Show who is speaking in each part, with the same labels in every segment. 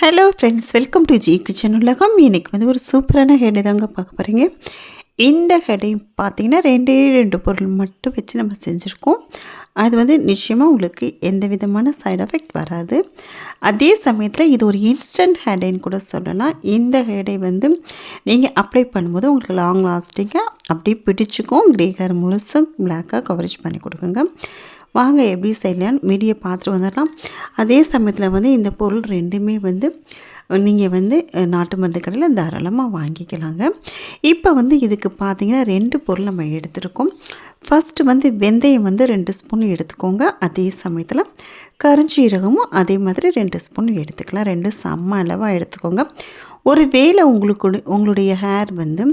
Speaker 1: Hello friends welcome to G kitchen உலகம். இன்றைக்கி வந்து ஒரு சூப்பரான ஹெடை தாங்க பார்க்க போகிறீங்க இந்த ஹெடையும் பார்த்தீங்கன்னா ரெண்டே ரெண்டு பொருள் மட்டும் வச்சு நம்ம செஞ்சுருக்கோம். அது வந்து நிச்சயமாக உங்களுக்கு எந்த விதமான சைடு எஃபெக்ட் வராது. அதே சமயத்தில் இது ஒரு இன்ஸ்டன்ட் ஹேடைன்னு கூட சொல்லலாம். இந்த ஹேடை வந்து நீங்கள் அப்ளை பண்ணும்போது உங்களுக்கு லாங் லாஸ்டிங்காக அப்படியே பிடிச்சிக்கும். க்ரே ஹேர் முழுசும் பிளாக்காக கவரேஜ் பண்ணி கொடுக்குங்க. வாங்க எப்படி செய்யலான்னு வீடியோ பார்த்துட்டு வந்துடலாம். அதே சமயத்தில் வந்து இந்த பொருள் ரெண்டுமே வந்து நீங்கள் வந்து நாட்டு மருந்து கடையில் தாராளமாக வாங்கிக்கலாங்க. இப்போ வந்து இதுக்கு பார்த்தீங்கன்னா ரெண்டு பொருள் நம்ம எடுத்துருக்கோம். ஃபஸ்ட்டு வந்து வெந்தயம் வந்து ரெண்டு ஸ்பூன் எடுத்துக்கோங்க. அதே சமயத்தில் கருஞ்சீரகமும் அதே மாதிரி ரெண்டு ஸ்பூன் எடுத்துக்கலாம். ரெண்டு செம்ம அளவாக எடுத்துக்கோங்க. ஒரு வேளை உங்களுக்கு உங்களுடைய ஹேர் வந்து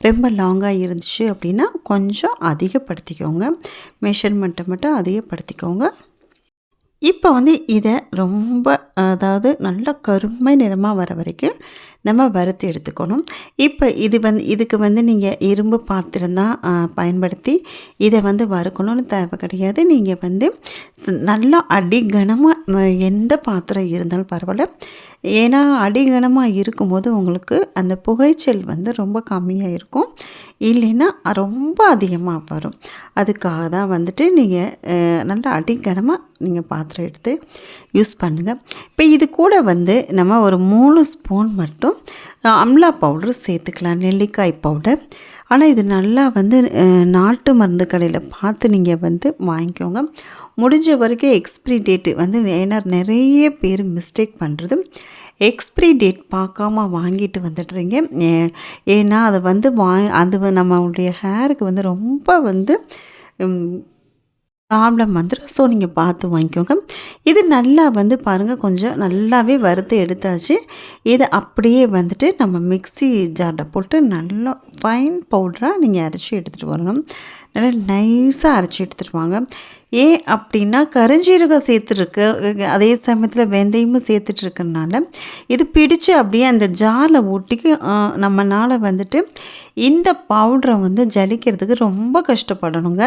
Speaker 1: ரொம்ப லாங்காக இருந்துச்சு அப்படின்னா கொஞ்சம் அதிகப்படுத்திக்கோங்க. மெஷர்மெண்ட்டை மட்டும் அதிகப்படுத்திக்கோங்க. இப்போ வந்து இதை ரொம்ப அதாவது நல்ல கருமை நிறமாக வர வரைக்கும் நம்ம வறுத்து எடுத்துக்கணும். இப்போ இது வந்து இதுக்கு வந்து நீங்கள் இரும்பு பாத்திரம் தான் பயன்படுத்தி இதை வந்து வறுக்கணும்னு தேவை கிடையாது. நீங்கள் வந்து நல்லா நல்லா அடிகனமாக எந்த பாத்திரம் இருந்தாலும் பரவாயில்ல ஏன்னா அடிகனமாக இருக்கும்போது உங்களுக்கு அந்த புகைச்சல் வந்து ரொம்ப கம்மியாக இருக்கும். இல்லைன்னா ரொம்ப அதிகமாக வரும். அதுக்காக தான் வந்துட்டு நீங்கள் நல்லா அடிக்கனமாக நீங்கள் பாத்திரம் எடுத்து யூஸ் பண்ணுங்கள் இப்போ இது கூட வந்து நம்ம ஒரு மூணு ஸ்பூன் மட்டும் அஹ், அம்லா பவுடர் சேர்த்துக்கலாம். நெல்லிக்காய் பவுடர் ஆனால் இது நல்லா வந்து நாட்டு மருந்து கடையில் பார்த்து நீங்கள் வந்து வாங்கிக்கோங்க. முடிஞ்ச வரைக்கும் எக்ஸ்பிரி டேட்டு வந்து ஏன்னா நிறைய பேர் மிஸ்டேக் பண்ணுறது எக்ஸ்பிரி டேட் பார்க்காம வாங்கிட்டு வந்துடுறீங்க. ஏ- ஏன்னா அது வந்து வா அது நம்மளுடைய ஹேருக்கு வந்து ரொம்ப வந்து ப்ராப்ளம் வந்துடும் ஸோ நீங்கள் பார்த்து வாங்கிக்கோங்க. இது நல்லா வந்து பாருங்கள் கொஞ்சம் நல்லாவே வறுத்து எடுத்தாச்சு. இதை அப்படியே வந்துட்டு நம்ம மிக்ஸி ஜாரில் போட்டு நல்லா ஃபைன் பவுடராக நீங்கள் அரைச்சி எடுத்துகிட்டு வரணும் நல்லா நைஸாக அரைச்சி எடுத்துகிட்டு வாங்க. ஏன் அப்படின்னா கருஞ்சீரகம் சேர்த்துருக்கு. அதே சமயத்தில் வெந்தயமும் சேர்த்துட்டு இது பிடிச்சு அப்படியே அந்த ஜாரில் ஒட்டிக்கு நம்மளால் வந்துட்டு இந்த பவுடரை வந்து ஜலிக்கிறதுக்கு ரொம்ப கஷ்டப்படணுங்க.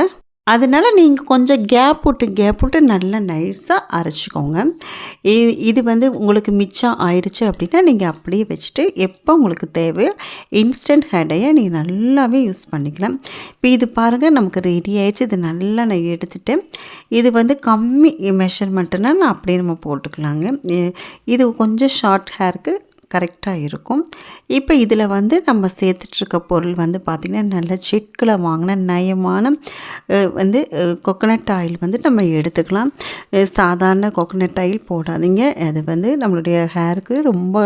Speaker 1: அதனால் நீங்கள் கொஞ்சம் கேப் விட்டு கேப் விட்டு நல்லா நைஸாக அரைச்சிக்கோங்க. இது வந்து உங்களுக்கு மிச்சம் ஆயிடுச்சு அப்படின்னா நீங்கள் அப்படியே வச்சுட்டு எப்போ உங்களுக்கு தேவையோ இன்ஸ்டன்ட் ஹேடையை நீங்கள் நல்லாவே யூஸ் பண்ணிக்கலாம். இப்போ இது பாருங்கள் நமக்கு ரெடி ஆயிடுச்சு. இது நல்லா நான் எடுத்துகிட்டு இது வந்து கம்மி மெஷர்மெண்ட்டுனா நான் அப்படியே நம்ம போட்டுக்கலாங்க. இது கொஞ்சம் ஷார்ட் ஹேருக்கு கரெக்டாக இருக்கும். இப்போ இதில் வந்து நம்ம சேர்த்துட்ருக்க பொருள் வந்து பார்த்திங்கன்னா நல்ல செக்கில் வாங்கின நயமான வந்து கொக்கனட் ஆயில் வந்து நம்ம எடுத்துக்கலாம். சாதாரண கொக்கனட் ஆயில் போடாதீங்க. அது வந்து நம்மளுடைய ஹேருக்கு ரொம்ப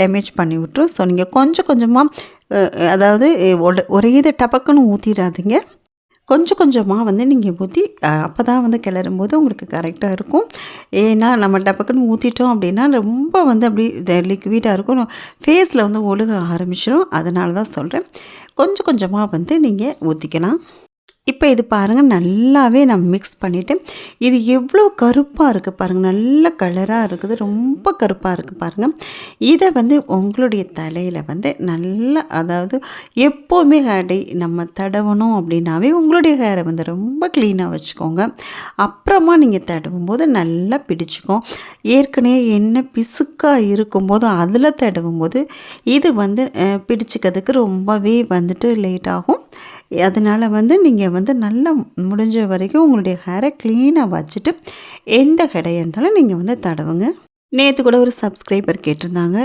Speaker 1: டேமேஜ் பண்ணி விட்டுரும். ஸோ நீங்கள் கொஞ்சம் கொஞ்சமாக அதாவது ஒட- ஒரே இது டபக்குன்னு ஊற்றிடாதீங்க கொஞ்சம் கொஞ்சமாக வந்து நீங்கள் ஊற்றி அப்போ தான் வந்து கிளறும்போது உங்களுக்கு கரெக்டாக இருக்கும். ஏன்னா நம்ம டப்பக்குன்னு ஊற்றிட்டோம் அப்படின்னா ரொம்ப வந்து அப்படி லிக்விடாக இருக்கும். ஃபேஸில் வந்து ஒழுக ஆரம்பிச்சிடும் அதனால தான் சொல்கிறேன் கொஞ்சம் கொஞ்சமாக வந்து நீங்கள் ஊற்றிக்கலாம் இப்போ இது பாருங்கள் நல்லாவே நான் மிக்ஸ் பண்ணிவிட்டு இது எவ்வளோ கருப்பாக இருக்குது பாருங்கள் நல்ல கலராக இருக்குது ரொம்ப கருப்பாக இருக்குது பாருங்கள் இதை வந்து உங்களுடைய தலையில் வந்து நல்லா அதாவது எப்போவுமே ஹேடை நம்ம தடவணும் அப்படின்னாவே உங்களுடைய ஹேரை வந்து ரொம்ப க்ளீனாக வச்சுக்கோங்க. அப்புறமா நீங்கள் தடவும் போது நல்லா பிடிச்சிக்கும் ஏற்கனவே என்ன பிசுக்காக இருக்கும்போது அதில் தடவும் போது இது வந்து பிடிச்சிக்கிறதுக்கு ரொம்பவே வந்துட்டு லேட் ஆகும். அதனால் வந்து நீங்கள் வந்து நல்லா முடிஞ்ச வரைக்கும் உங்களுடைய ஹேரை க்ளீனாக வச்சுட்டு எந்த கடையாக இருந்தாலும் நீங்கள் வந்து தடவுங்க. நேற்று கூட ஒரு சப்ஸ்கிரைபர் கேட்டிருந்தாங்க.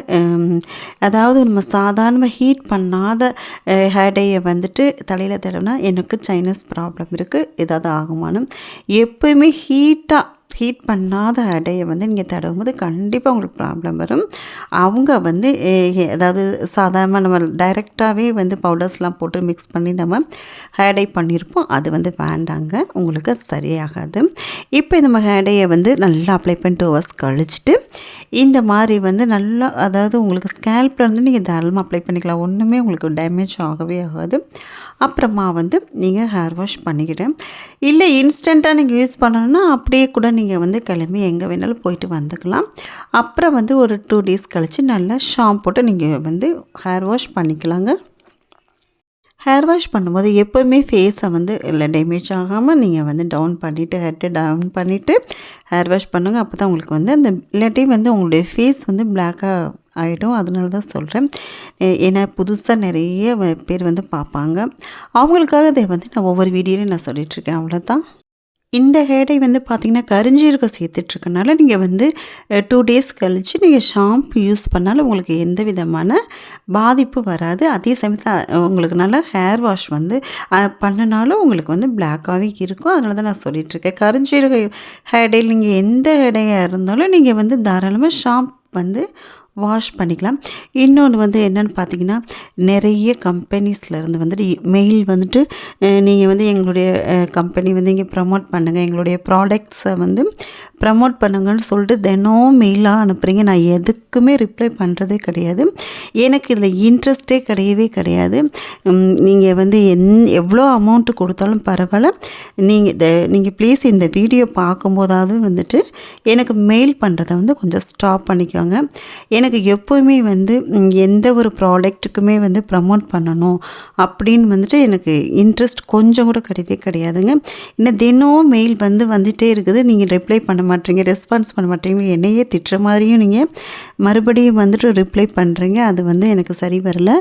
Speaker 1: அதாவது நம்ம சாதாரணமாக ஹீட் பண்ணாத ஹேடையை வந்துட்டு தலையில் தடவினா எனக்கு சைனஸ் ப்ராப்ளம் இருக்குது ஏதாவது ஆகுமானம் எப்போயுமே ஹீட்டாக ஹீட் பண்ணாத அடையை வந்து நீங்கள் தடவும் போது கண்டிப்பாக உங்களுக்கு ப்ராப்ளம் வரும். அவங்க வந்து அதாவது சாதாரணமாக நம்ம டைரெக்டாகவே வந்து பவுடர்ஸ்லாம் போட்டு மிக்ஸ் பண்ணி நம்ம ஹேடை பண்ணியிருப்போம் அது வந்து வேண்டாங்க. உங்களுக்கு அது சரியாகாது. இப்போ நம்ம ஹேடையை வந்து நல்லா அப்ளை பண்ணி டூ ஹவர்ஸ் கழிச்சிட்டு இந்த மாதிரி வந்து நல்லா அதாவது உங்களுக்கு ஸ்கேல்பில் வந்து நீங்கள் தாராளமாக அப்ளை பண்ணிக்கலாம். ஒன்றுமே உங்களுக்கு டேமேஜ் ஆகவே ஆகாது. அப்புறமா வந்து நீங்கள் ஹேர் வாஷ் பண்ணிக்கிட்டேன் இல்லை இன்ஸ்டண்ட்டாக நீங்கள் யூஸ் பண்ணணும்னா அப்படியே கூட நீங்கள் வந்து கிளம்பி எங்கே வேணாலும் போயிட்டு வந்துக்கலாம். அப்புறம் வந்து ஒரு டூ டேஸ் கழித்து நல்லா ஷாம்பு போட்டு நீங்கள் வந்து ஹேர் வாஷ் பண்ணிக்கலாங்க. ஹேர் வாஷ் பண்ணும்போது எப்போவுமே ஃபேஸை வந்து இல்லை டேமேஜ் ஆகாமல் நீங்கள் வந்து டவுன் பண்ணிவிட்டு ஹெட்டை டவுன் பண்ணிவிட்டு ஹேர் வாஷ் பண்ணுங்கள் அப்போ தான் உங்களுக்கு வந்து அந்த இல்லாட்டி வந்து உங்களுடைய ஃபேஸ் வந்து பிளாக்காக ஆகிடும் அதனால தான் சொல்கிறேன் ஏன்னா புதுசாக நிறைய பேர் வந்து பார்ப்பாங்க. அவங்களுக்காக இதை வந்து நான் ஒவ்வொரு வீடியோலையும் நான் சொல்லிகிட்ருக்கேன் அவ்வளோதான் இந்த ஹேடை வந்து பார்த்திங்கன்னா கரிஞ்சீரகம் சேர்த்துட்ருக்கனால நீங்கள் வந்து டூ டேஸ் கழித்து நீங்கள் ஷாம்பு யூஸ் பண்ணாலும் உங்களுக்கு எந்த விதமான பாதிப்பு வராது. அதே சமயத்தில் உங்களுக்கு நல்லா ஹேர் வாஷ் வந்து பண்ணினாலும் உங்களுக்கு வந்து பிளாக்காகவே இருக்கும். அதனால தான் நான் சொல்லிகிட்ருக்கேன் கரிஞ்சீரக ஹேடையில் நீங்கள் எந்த ஹேடையாக இருந்தாலும் நீங்கள் வந்து தாராளமாக ஷாம்பு வந்து வாஷ் பண்ணிக்கலாம். இன்னொன்று வந்து என்னென்னு பார்த்தீங்கன்னா நிறைய கம்பெனிஸ்லேருந்து வந்துட்டு மெயில் வந்துட்டு நீங்கள் வந்து எங்களுடைய கம்பெனி வந்து இங்கே ப்ரமோட் பண்ணுங்கள் எங்களுடைய ப்ராடக்ட்ஸை வந்து ப்ரமோட் பண்ணுங்கன்னு சொல்லிட்டு தினம் மெயிலாக அனுப்புகிறீங்க நான் எதுக்குமே ரிப்ளை பண்ணுறதே கிடையாது. எனக்கு இதில் இன்ட்ரெஸ்ட்டே கிடையவே கிடையாது. நீங்கள் வந்து என் எவ்வளோ அமௌண்ட்டு கொடுத்தாலும் பரவாயில்ல. நீங்கள் இந்த நீங்கள் ப்ளீஸ் இந்த வீடியோ பார்க்கும்போதாவது வந்துட்டு எனக்கு மெயில் பண்ணுறதை வந்து கொஞ்சம் ஸ்டாப் பண்ணிக்கோங்க. எனக்கு எப்போவுமே வந்து எந்த ஒரு ப்ராடக்ட்டுக்குமே வந்து ப்ரமோட் பண்ணணும் அப்படின்னு வந்துட்டு எனக்கு இன்ட்ரெஸ்ட் கொஞ்சம் கூட கிடையவே கிடையாதுங்க. இன்னும் தினம் மெயில் வந்து வந்துகிட்டே இருக்குது. நீங்கள் ரிப்ளை பண்ண மாட்டீங்க ரெஸ்பான்ஸ் பண்ண மாட்டீங்க என்னையே திட்டுற மாதிரியும் நீங்கள் மறுபடியும் வந்துட்டு ரிப்ளை பண்ணுறீங்க அது வந்து எனக்கு சரி வரல.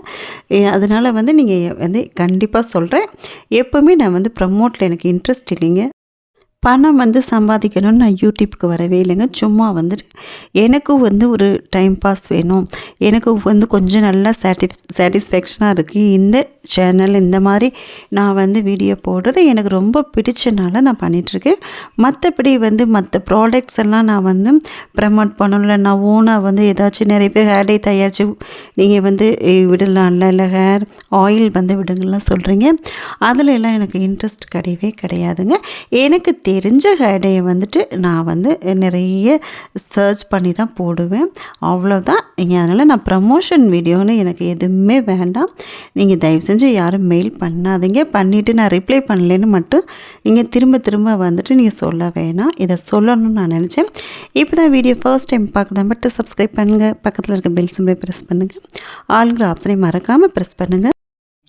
Speaker 1: அதனால் வந்து நீங்கள் வந்து கண்டிப்பாக சொல்கிறேன் எப்போவுமே நான் வந்து ப்ரமோட்டில் எனக்கு இன்ட்ரெஸ்ட் இல்லைங்க. பணம் வந்து சம்பாதிக்கணும்னு நான் யூடியூப்க்கு வரவே இல்லைங்க. சும்மா வந்துட்டு எனக்கும் வந்து ஒரு டைம் பாஸ் வேணும். எனக்கு வந்து கொஞ்சம் நல்லா சாட்டிஸ் சாட்டிஸ்ஃபேக்ஷனாக இருக்குது இந்த சேனல் இந்த மாதிரி நான் வந்து வீடியோ போடுறது எனக்கு ரொம்ப பிடிச்சனால நான் பண்ணிகிட்ருக்கேன் மற்றபடி வந்து மற்ற ப்ராடக்ட்ஸ் எல்லாம் நான் வந்து ப்ரமோட் பண்ணணும்ல நான் ஓனாக வந்து ஏதாச்சும் நிறைய பேர் ஹேர் டே தயாரித்து நீங்கள் வந்து விடலாம்ல இல்லை ஹேர் ஆயில் வந்து விடுங்கலாம் சொல்கிறீங்க அதில் எல்லாம் எனக்கு இன்ட்ரெஸ்ட் கிடையவே கிடையாதுங்க. எனக்கு தெரிஞ்ச கடையை வந்துட்டு நான் வந்து நிறைய சர்ச் பண்ணி தான் போடுவேன். அவ்வளோதான் நீங்கள் அதனால் நான் ப்ரமோஷன் வீடியோன்னு எனக்கு எதுவுமே வேண்டாம். நீங்கள் தயவு செஞ்சு யாரும் மெயில் பண்ணாதீங்க. பண்ணிவிட்டு நான் ரிப்ளை பண்ணலேன்னு மட்டும் நீங்கள் திரும்ப திரும்ப வந்துட்டு நீங்கள் சொல்ல வேணாம். இதை சொல்லணும்னு நான் நினச்சேன். இப்போ தான் வீடியோ ஃபர்ஸ்ட் டைம் பார்க்குறத மட்டும் சப்ஸ்கிரைப் பண்ணுங்கள் பக்கத்தில் இருக்க பெல் சிம்பிளை ப்ரெஸ் பண்ணுங்கள் ஆளுங்கிற ஆப்ஷனை மறக்காமல் ப்ரெஸ் பண்ணுங்கள்